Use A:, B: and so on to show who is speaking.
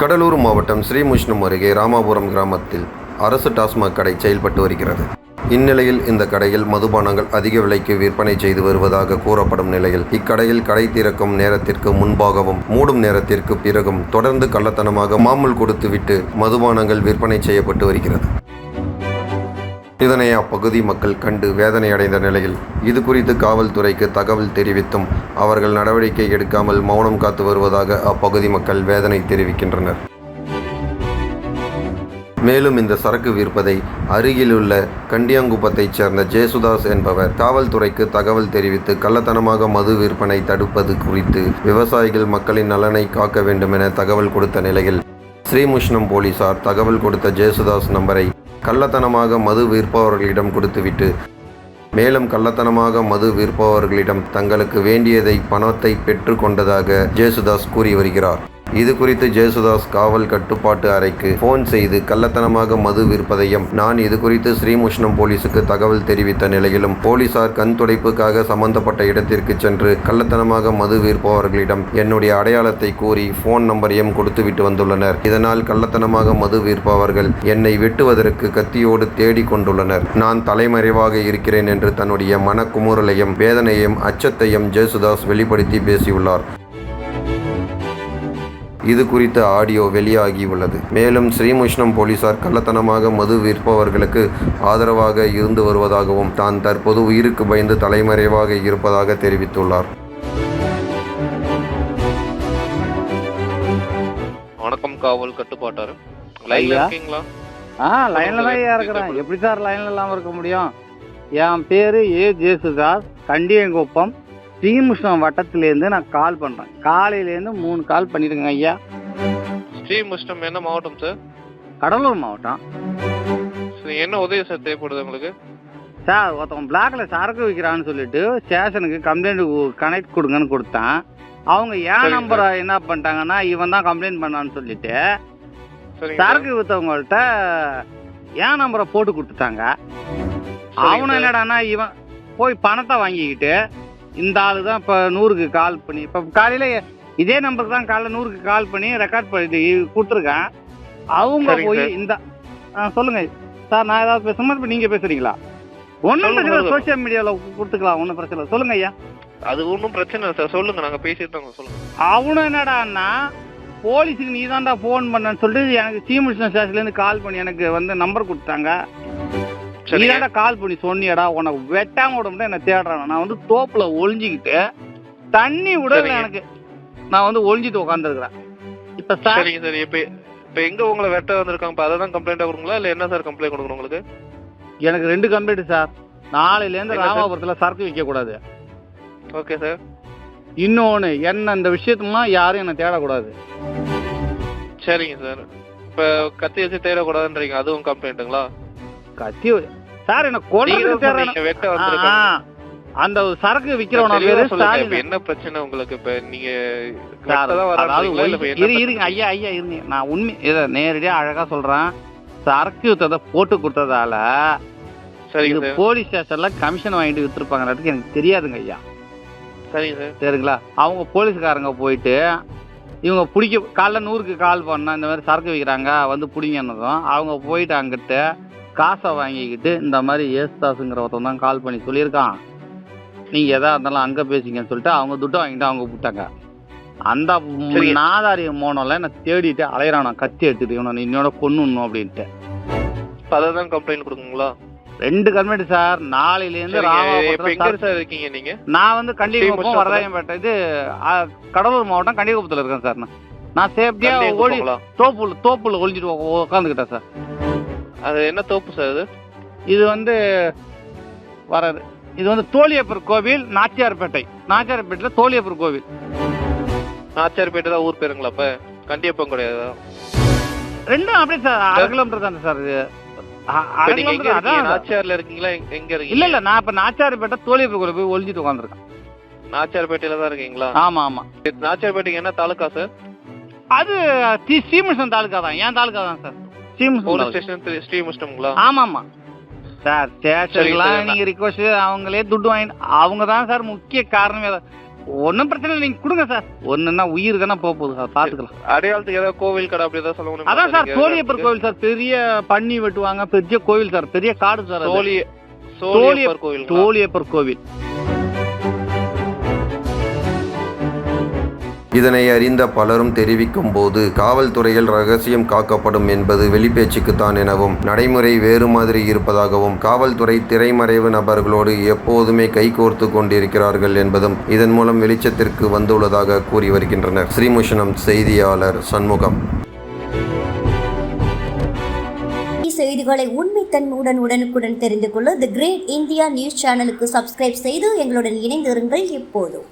A: கடலூர் மாவட்டம் ஸ்ரீமுஷ்ணம் அருகே ராமாபுரம் கிராமத்தில் அரசு டாஸ்மாக் கடை செயல்பட்டு வருகிறது. இந்நிலையில் இந்த கடையில் மதுபானங்கள் அதிக விலைக்கு விற்பனை செய்து வருவதாக கூறப்படும் நிலையில் இக்கடையில் கடை திறக்கும் நேரத்திற்கு முன்பாகவும் மூடும் நேரத்திற்கு பிறகும் தொடர்ந்து கள்ளத்தனமாக மாமூல் கொடுத்துவிட்டு மதுபானங்கள் விற்பனை செய்யப்பட்டு வருகிறது. இதனை அப்பகுதி மக்கள் கண்டு வேதனை அடைந்த நிலையில் இது குறித்து காவல்துறைக்கு தகவல் தெரிவித்தும் அவர்கள் நடவடிக்கை எடுக்காமல் மௌனம் காத்து வருவதாக அப்பகுதி மக்கள் வேதனை தெரிவிக்கின்றனர். மேலும் இந்த சரக்கு விற்பதை அருகிலுள்ள கண்டியாங்குப்பத்தைச் சேர்ந்த ஜேசுதாஸ் என்பவர் காவல்துறைக்கு தகவல் தெரிவித்து கள்ளத்தனமாக மது விற்பனை தடுப்பது குறித்து விவசாயிகள் மக்களின் நலனை காக்க வேண்டுமென தகவல் கொடுத்த நிலையில் ஸ்ரீமுஷ்ணம் போலீசார் தகவல் கொடுத்த ஜேசுதாஸ் நம்பரை கள்ளத்தனமாக மது விற்பவர்களிடம் கொடுத்துவிட்டு மேலும் கள்ளத்தனமாக மது விற்பவர்களிடம் தங்களுக்கு வேண்டியதை பணத்தை பெற்று கொண்டதாக ஜேசுதாஸ் கூறி வருகிறார். இது குறித்து ஜேசுதாஸ் காவல் கட்டுப்பாட்டு அறைக்கு போன் செய்து கள்ளத்தனமாக மது விற்பதையும் நான் இது குறித்து ஸ்ரீமுஷ்ணம் போலீசுக்கு தகவல் தெரிவித்த நிலையிலும் போலீசார் கண் துடைப்புக்காக சம்பந்தப்பட்ட இடத்திற்கு சென்று கள்ளத்தனமாக மது விற்பவர்களிடம் என்னுடைய அடையாளத்தை கூறி போன் நம்பரையும் கொடுத்துவிட்டு வந்துள்ளனர். இதனால் கள்ளத்தனமாக மது விற்பவர்கள் என்னை வெட்டுவதற்கு கத்தியோடு தேடிக் கொண்டுள்ளனர். நான் தலைமறைவாக இருக்கிறேன் என்று தன்னுடைய மனக்குமுறலையும் வேதனையும் அச்சத்தையும் ஜேசுதாஸ் வெளிப்படுத்தி பேசியுள்ளார். இது குறித்த ஆடியோ வெளியாகியுள்ளது மேலும் ஸ்ரீமுஷ்ணம் போலீசார் கள்ளத்தனமாக மது விற்பவர்களுக்கு ஆதரவாக இருந்து வருவதாகவும் தான் தற்போது உயிருக்கு பயந்து தலைமறைவாக இருப்பதாக தெரிவித்துள்ளார்.
B: வணக்கம் காவல் கட்டுப்பாட்டாரு. லைன்ல. இருக்கீங்களா?
C: ஆ லைன்ல தான் இருக்கிறேன். எப்படி சார் லைன்ல இல்லாம இருக்க முடியும்? என் பேரு ஏ. ஜேசுதாஸ் கண்டியங்குப்பம் ஸ்ரீமுஷ்ணம் வட்டத்திலேருந்து நான் கால் பண்றேன். காலையிலேருந்து மூணு கால் பண்ணிருக்கேங்க ஐயா.
B: ஸ்ரீமுஷ்ணம் என்ன மாவட்டம் சார்?
C: கடலூர் மாவட்டம்.
B: சரி, என்ன உதவி சார் தேவைப்படுது உங்களுக்கு?
C: சார் ஒருத்தவன் பிளாக்ல சரக்கு விற்கிறான்னு சொல்லிட்டு ஸ்டேஷனுக்கு கம்ப்ளைண்ட் கனெக்ட் கொடுங்கன்னு கொடுத்தேன். அவங்க என் நம்பரை என்ன பண்ணிட்டாங்கன்னா இவன் தான் கம்ப்ளைண்ட் பண்ணான்னு சொல்லிட்டு. சரக்கு வித்தவங்கள்ட்ட என் நம்பரை போட்டு கொடுத்துட்டாங்க? அவனும்
B: சார்.
C: என்னடான்னா இவன் போய் பணத்தை வாங்கிக்கிட்டு இந்த ஆளு தான் இப்போ நூறுக்கு கால் பண்ணி இப்போ காலையில் இதே நம்பருக்கு தான் காலைல நூறுக்கு கால் பண்ணி ரெக்கார்ட் பண்ணி கொடுத்துருக்கேன். அவங்க போய். இந்த சொல்லுங்க. சார் நான் ஏதாவது பேசும்போது இப்போ நீங்கள் பேசுறீங்களா? ஒன்றும். சோஷியல் மீடியாவில் கொடுத்துக்கலாம் ஒன்றும் பிரச்சனை இல்லை. சொல்லுங்க ஐயா.
B: அது ஒன்றும் பிரச்சனை இல்லை சார் சொல்லுங்க நாங்க பேசிட்டு சொல்லுங்க.
C: அவனும் என்னடான்னா போலீஸுக்கு நீ தான்டா ஃபோன் பண்ணன்னு சொல்லிட்டு எனக்கு சீமுஷ்ணன் ஸ்டேஷன்லேருந்து கால் பண்ணி எனக்கு வந்து நம்பர் கொடுத்தாங்க நீ
B: சரிங்க
C: தான்டா கால் பண்ணி சொன்னியடா உனக்கு வெட்டாம விட என்ன தேடுறான். நான் வந்து தோப்புல ஒளிஞ்சுக்கிட்டு தண்ணி விடல. எனக்கு. நான் வந்து ஒளிஞ்சிட்டு உட்காந்துருக்கிறேன் இப்ப சார்
B: சரிங்க சார் இப்ப இப்ப எங்க உங்களை வெட்ட வந்திருக்காங்க? இப்ப அதை தான் கம்ப்ளைண்ட் கொடுங்களா இல்ல என்ன சார் கம்ப்ளைண்ட் கொடுக்கணும் உங்களுக்கு?
C: எனக்கு ரெண்டு கம்ப்ளைண்ட் சார் நாளையில இருந்து? ராமாபுரத்துல சரக்கு விற்க கூடாது
B: ஓகே சார்
C: இன்னொன்னு என்ன இந்த விஷயத்துலாம் யாரும் என்ன தேடக்கூடாது.
B: சரிங்க சார் இப்ப கத்தி வச்சு தேடக்கூடாதுன்றீங்க அதுவும் கம்ப்ளைண்ட்டுங்களா
C: கத்தி சார் என்ன கொண்டு அந்த சரக்கு விக்கிறவன
B: என்ன பிரச்சனை உங்களுக்கு? இப்ப நீங்க
C: இருங்க? ஐயா ஐயா இருங்க நான் உண்மை இதை நேரடியா அழகா சொல்றேன். சரக்கு வித்ததை போட்டு கொடுத்ததால இது போலீஸ் ஸ்டேஷன்ல கமிஷன் வாங்கிட்டு வித்துருப்பாங்கன்றதுக்கு எனக்கு தெரியாதுங்க ஐயா.
B: சரிங்க சார்.
C: சரிங்களா அவங்க போலீஸ்காரங்க போயிட்டு இவங்க பிடிக்க காலைல நூறுக்கு கால் பண்ணா இந்த மாதிரி சரக்கு விற்கிறாங்க வந்து பிடிங்கன்னதும் அவங்க போயிட்டு அங்கிட்டு காசை வாங்கிக்கிட்டு இந்த மாதிரி ஏசுதாஸுங்கிற ஒருத்தன் தான் கால் பண்ணி சொல்லியிருக்கான். நீங்க எதா இருந்தாலும் அங்க பேசிங்கன்னு சொல்லிட்டு அவங்க துட்டை வாங்கிட்டு அவங்க விட்டாங்க. அந்த. நாதாரி மோனோல என்ன தேடிட்டு அலையிறான் நான் கத்தி எடுத்துட்டு இவனை இன்னோட கொன்னுடணும் அப்படின்ட்டு.
B: இப்ப அதை தான் கம்ப்ளைண்ட் கொடுக்குங்களா?
C: ரெண்டு கல்மெண்ட் சார் நாளையில இருந்து
B: சரிங்க, இப்ப
C: ராமாபுரத்துல
B: எங்க
C: சரக்கு-
B: சார் இருக்கீங்க நீங்க?
C: நான் வந்து
B: ஸ்ரீமுஷ்ணத்துல?
C: வரதாயம்பேட்டை இது கடலூர் மாவட்டம் கண்டிகுப்பத்தில் இருக்கேன் சார் நான். நான் சேஃப்டியா ஓடி? தோப்புல தோப்புல ஒளிஞ்சிட்டு உட்காந்துக்கிட்டேன் சார்.
B: அது என்ன தோப்பு சார் அது?
C: இது வந்து வராது. இது வந்து தோழியப்பர் கோவில் நாச்சியார்பேட்டை. நாச்சியார்பேட்டையில் தோழியப்பர் கோவில்.
B: நாச்சாரிப்பேட்டை தான் ஊர் பேருங்களா அப்ப? கண்டியப்பம் கிடையாது.
C: ரெண்டும் அப்படியே சார் அரை கிலோமீட்டர் தானே சார் இது.
B: நாச்சியார்ல இருக்கீங்களா? எங்க-
C: இல்ல இல்ல நான் இப்ப நாச்சியார்பேட்டை தோழியப்பர் கோவில் போய் ஒளிஞ்சிட்டு உட்காந்துருக்கேன்
B: நாச்சியார்பேட்டையில தான் இருக்கீங்களா?
C: ஆமா ஆமா.
B: நாச்சியார்பேட்டைக்கு என்ன தாலுக்கா சார்?
C: அது தி- ஸ்ரீமுஷ்ணம் தாலுக்கா தான். ஏன் தாலுக்கா தான் சார்.
B: போலீஸ். ஸ்டேஷன்
C: சார் ஸ்டேஷன்லாம் நீங்க ரிக்வஸ்ட் அவங்களே துட்டு வாங்கி அவங்க தான் சார் முக்கிய காரணமே. ஒன்றும் பிரச்சனை இல்லை நீங்கள் கொடுங்க சார். ஒன்றுன்னா உயிர் தானே போக போகுது சார் பார்த்துக்கலாம்
B: அடையாளத்துக்கு ஏதாவது கோவில் கடை அப்படி ஏதாவது சொல்ல
C: அதான் சார்? சோழியப்பர் கோவில் சார் பெரிய பண்ணி வெட்டுவாங்க பெரிய கோவில் சார் பெரிய காடு சார் அது.
B: சோழி சோழியப்பர் கோவில்
C: சோழியப்பர் கோவில்.
A: இதனை அறிந்த பலரும் தெரிவிக்கும் போது காவல்துறையில் ரகசியம் காக்கப்படும் என்பது வெளிப்பேச்சுக்குத்தான் எனவும் நடைமுறை வேறு மாதிரி இருப்பதாகவும் காவல்துறை திரைமறைவு நபர்களோடு எப்போதுமே கைகோர்த்து கொண்டிருக்கிறார்கள் என்பதும் இதன் மூலம் வெளிச்சத்திற்கு வந்துள்ளதாக கூறி வருகின்றனர். ஸ்ரீமுஷனம் செய்தியாளர் சண்முகம்.
D: செய்திகளை உண்மைத்தன்மையுடன் உடனுக்குடன் தெரிந்து கொள்ள தி கிரேட் இந்தியா நியூஸ் சேனலுக்கு சப்ஸ்கிரைப் செய்து எங்களுடன் இணைந்திருங்கள் எப்போதும்